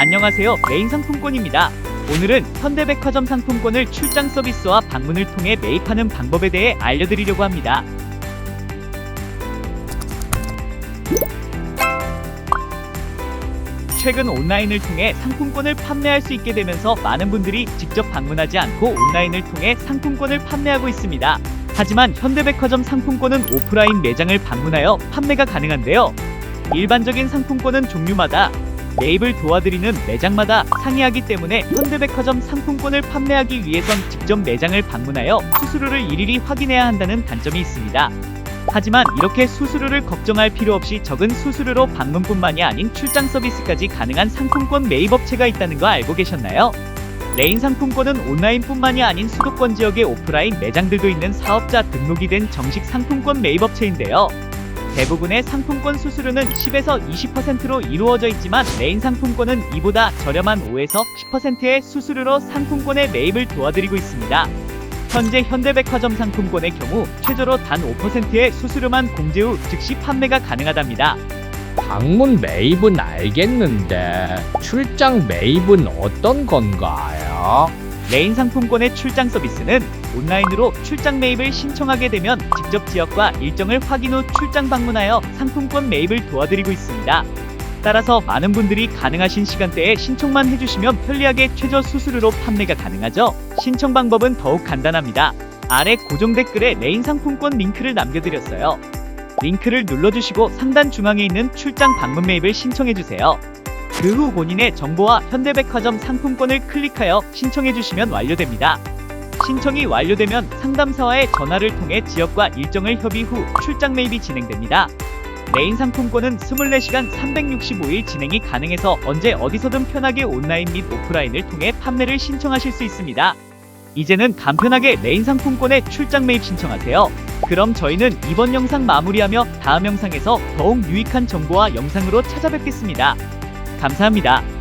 안녕하세요. 메인 상품권입니다. 오늘은 현대백화점 상품권을 출장 서비스와 방문을 통해 매입하는 방법에 대해 알려드리려고 합니다. 최근 온라인을 통해 상품권을 판매할 수 있게 되면서 많은 분들이 직접 방문하지 않고 온라인을 통해 상품권을 판매하고 있습니다. 하지만 현대백화점 상품권은 오프라인 매장을 방문하여 판매가 가능한데요. 일반적인 상품권은 종류마다 매입을 도와드리는 매장마다 상이하기 때문에 현대백화점 상품권을 판매하기 위해선 직접 매장을 방문하여 수수료를 일일이 확인해야 한다는 단점이 있습니다. 하지만 이렇게 수수료를 걱정할 필요 없이 적은 수수료로 방문뿐만이 아닌 출장 서비스까지 가능한 상품권 매입 업체가 있다는 거 알고 계셨나요? 레인 상품권은 온라인뿐만이 아닌 수도권 지역의 오프라인 매장들도 있는 사업자 등록이 된 정식 상품권 매입 업체인데요. 대부분의 상품권 수수료는 10에서 20%로 이루어져 있지만 레인 상품권은 이보다 저렴한 5에서 10%의 수수료로 상품권의 매입을 도와드리고 있습니다. 현재 현대백화점 상품권의 경우 최저로 단 5%의 수수료만 공제 후 즉시 판매가 가능하답니다. 방문 매입은 알겠는데 출장 매입은 어떤 건가요? 레인 상품권의 출장 서비스는 온라인으로 출장 매입을 신청하게 되면 직접 지역과 일정을 확인 후 출장 방문하여 상품권 매입을 도와드리고 있습니다. 따라서 많은 분들이 가능하신 시간대에 신청만 해주시면 편리하게 최저 수수료로 판매가 가능하죠. 신청 방법은 더욱 간단합니다. 아래 고정 댓글에 레인 상품권 링크를 남겨드렸어요. 링크를 눌러주시고 상단 중앙에 있는 출장 방문 매입을 신청해주세요. 그 후 본인의 정보와 현대백화점 상품권을 클릭하여 신청해 주시면 완료됩니다. 신청이 완료되면 상담사와의 전화를 통해 지역과 일정을 협의 후 출장 매입이 진행됩니다. 메인 상품권은 24시간 365일 진행이 가능해서 언제 어디서든 편하게 온라인 및 오프라인을 통해 판매를 신청하실 수 있습니다. 이제는 간편하게 메인 상품권에 출장 매입 신청하세요. 그럼 저희는 이번 영상 마무리하며 다음 영상에서 더욱 유익한 정보와 영상으로 찾아뵙겠습니다. 감사합니다.